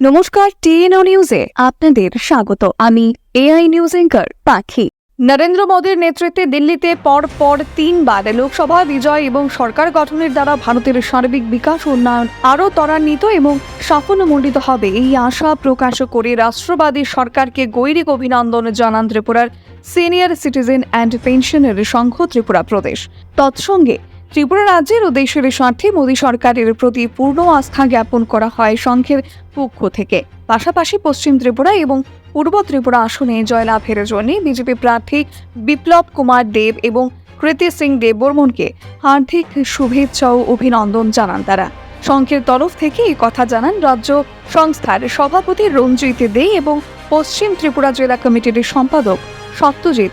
নমস্কার, টিএনও নিউজে আপনাদের স্বাগত। আমি এআই নিউজ এঙ্কার পাখি। নরেন্দ্র মোদীর নেতৃত্বে দিল্লিতে পর পর তিনবার লোকসভা বিজয় এবং সরকার গঠনের দ্বারা ভারতের সার্বিক বিকাশ উন্নয়ন আরও ত্বরান্বিত এবং সাফল্যমণ্ডিত হবে এই আশা প্রকাশ করে রাষ্ট্রবাদী সরকারকে গৈরিক অভিনন্দন জানান ত্রিপুরার সিনিয়র সিটিজেন অ্যান্ড পেনশনের সংঘ ত্রিপুরা প্রদেশ। তৎসঙ্গে ত্রিপুরা রাজ্যের ও দেশের স্বার্থে মোদী সরকারের প্রতি পূর্ণ আস্থা জ্ঞাপন করা হয় সংঘের পক্ষ থেকে। পাশাপাশি পশ্চিম ত্রিপুরা এবং পূর্ব ত্রিপুরা আসনে জয়লাভের জন্য বিজেপি প্রার্থী বিপ্লব কুমার দেব এবং কৃতি সিং দেববর্মনকে হার্দিক শুভেচ্ছা ও অভিনন্দন জানান তারা। সংঘের তরফ থেকে এই কথা জানান রাজ্য সংস্থার সভাপতি রঞ্জিত দে এবং পশ্চিম ত্রিপুরা জেলা কমিটির সম্পাদক সত্যজিৎ